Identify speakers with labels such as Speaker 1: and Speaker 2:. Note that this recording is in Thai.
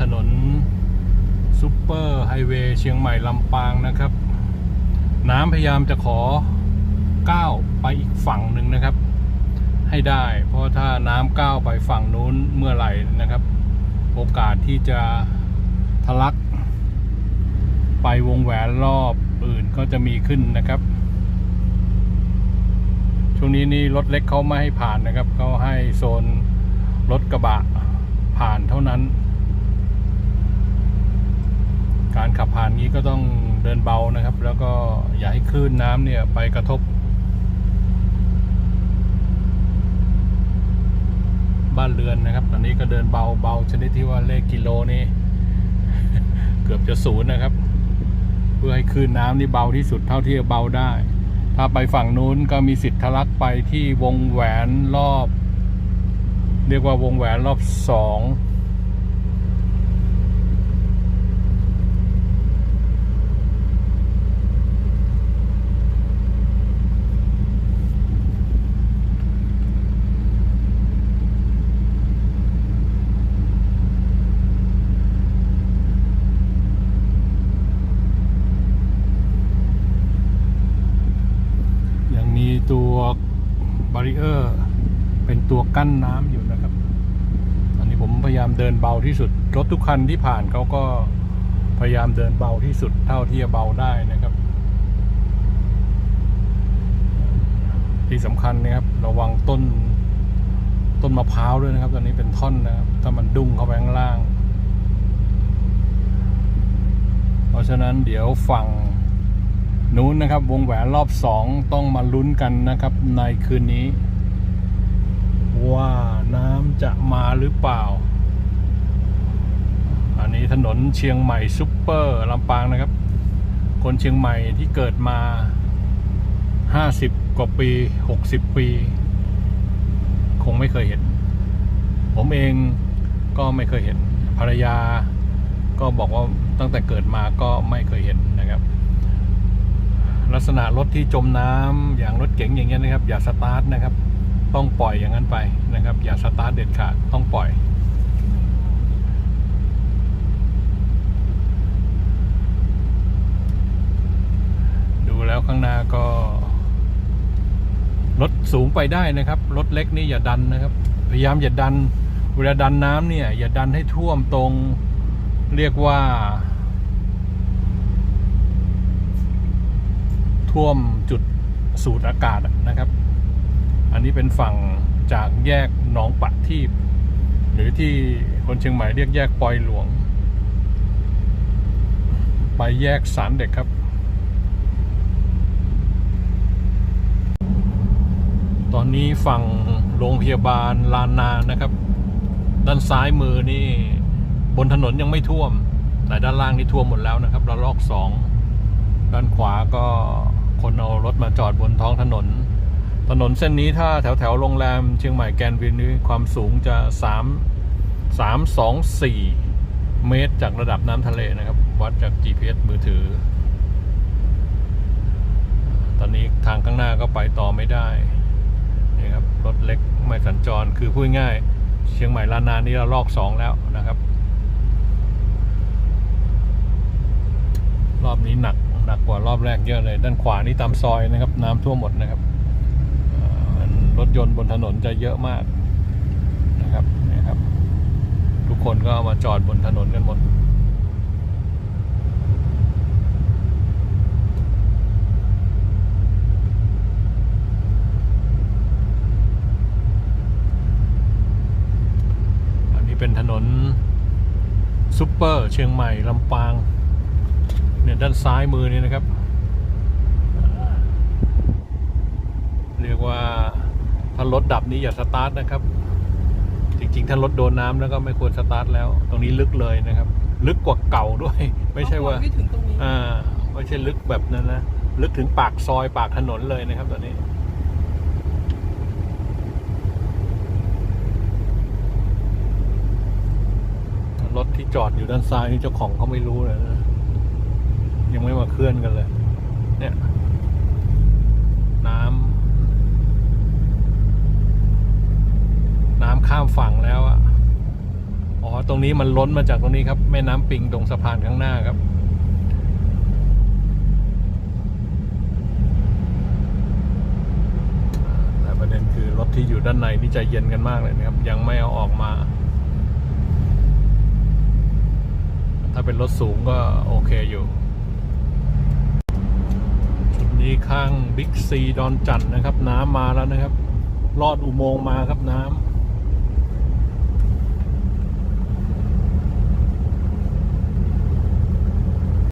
Speaker 1: ถนนซูเปอร์ไฮเวย์เชียงใหม่ลำปางนะครับ น้ำพยายามจะขอก้าวไปอีกฝั่งหนึ่งนะครับ ให้ได้ เพราะถ้าน้ำก้าวไปฝั่งนู้นเมื่อไหร่นะครับ โอกาสที่จะทะลัก ไปวงแหวนรอบอื่นก็จะมีขึ้นนะครับ ช่วงนี้นี่รถเล็กเขาไม่ให้ผ่านนะครับเขาให้โซนรถกระบะผ่านเท่านั้น การขับผ่านนี้ ก็ต้องเดินเบานะครับ แล้วก็อย่าให้คลื่นน้ำเนี่ยไปกระทบ บ้านเรือนนะครับ ตอนนี้ก็เดินเบาเบาชนิดที่ว่าเลขกิโลนี่เกือบจะศูนย์นะครับ เพื่อให้คลื่นน้ำนี่เบาที่สุดเท่าที่จะเบาได้ ถ้าไปฝั่งนู้นก็มีสิทธิ์ทะลักไปที่วงแหวนรอบ เรียกว่าวงแหวนรอบสอง ยังมี ตัวบาริเออร์เป็นตัวกั้นน้ำอยู่นะครับตอนนี้ผมพยายามเดินเบาที่สุด รถทุกคันที่ผ่านเขาก็พยายามเดินเบาที่สุดเท่าที่จะเบาได้นะครับ ที่สำคัญนะครับระวังต้นต้นมะพร้าวด้วยนะครับ ตอนนี้เป็นท่อนนะครับ ถ้ามันดุ้งเข้าไปข้างล่าง เพราะฉะนั้นเดี๋ยวฝั่ง นู้นนะครับวงแหวนรอบสองต้องมาลุ้นกันนะครับในคืนนี้ ว่าน้ำจะมาหรือเปล่า อันนี้ถนนเชียงใหม่ซุปเปอร์ลำปางนะครับ คนเชียงใหม่ที่เกิดมา 50 กว่าปี 60 ปี คงไม่เคยเห็น ผมเองก็ไม่เคยเห็นภรรยา ก็บอกว่าตั้งแต่เกิดมาก็ไม่เคยเห็นนะครับ ลักษณะรถที่จมน้ำอย่างรถเก๋งอย่างเงี้ยนะครับ อย่าสตาร์ทนะครับ ต้องปล่อยอย่างนั้นไปนะครับ อย่าสตาร์ทเด็ดขาดต้องปล่อยดูแล้วข้างหน้าก็รถสูงไปได้นะครับรถเล็กนี่อย่าดันนะครับ พยายามอย่าดัน เวลาดันน้ำเนี่ย อย่าดันให้ท่วมตรง เรียกว่า ท่วมจุดสูดอากาศนะครับ อันนี้เป็นฝั่งจากแยกหนองปะทีบหรือที่คนเชียงใหม่เรียกแยกปอยหลวง ไปแยกสารเด็กครับ ตอนนี้ฝั่งโรงพยาบาลลานนานะครับ ด้านซ้ายมือนี่ บนถนนยังไม่ท่วม แต่ด้านล่างนี่ท่วมหมดแล้วนะครับระลอกสองด้านขวาก็ คนเอารถมาจอดบนท้องถนน ถนนเส้นนี้ถ้าแถวแถวๆโรงแรมเชียงใหม่แกนวินนี้ความสูงจะ3 3 2 4 เมตรจากระดับน้ำทะเลนะครับ วัดจาก GPS มือถือ ตอนนี้ทางข้างหน้าก็ไปต่อไม่ได้นี่ครับรถเล็กไม่สัญจรคือพูดง่าย เชียงใหม่ลานนานี่เราลอกสองแล้วนะครับ รอบนี้หนัก หนักกว่ารอบแรกเยอะเลย ด้านขวานี่ตามซอยนะครับ น้ำท่วมหมดนะครับรถยนต์บนถนนจะเยอะมากนะครับนี่ครับ ทุกคนก็ามาจอดบนถนนกันหมดอันนี้เป็นถนน ซุปเปอร์ เชียงใหม่ ลำปาง เนี่ยด้านซ้ายมือนี่นะครับ เรียกว่าถ้ารถดับนี้อย่าสตาร์ทนะครับ จริง ๆ ถ้ารถโดนน้ำแล้วก็ไม่ควรสตาร์ทแล้ว ตรงนี้ลึกเลยนะครับ ลึกกว่าเก่าด้วย ไม่ใช่ว่า
Speaker 2: ไม่ถึงตรงนี้
Speaker 1: อ่าไม่ใช่ลึกแบบนั้นนะลึกถึงปากซอยปากถนนเลยนะครับตอนนี้รถที่จอดอยู่ด้านซ้ายนี่เจ้าของเขาไม่รู้เลยนะ ยังไม่มาเคลื่อนกันเลย เนี่ย น้ำน้ำข้ามฝั่งแล้วอะอ๋อ ตรงนี้มันล้นมาจากตรงนี้ครับ แม่น้ำปิงตรงสะพานข้างหน้าครับแต่ประเด็นคือรถที่อยู่ด้านในนี่ใจเย็นกันมากเลยนะครับ ยังไม่เอาออกมาถ้าเป็นรถสูงก็โอเคอยู่ นี้ข้างบิ๊กซีดอนจันทน์นะครับ น้ำมาแล้วนะครับ ลอดอุโมงค์มาครับน้ำ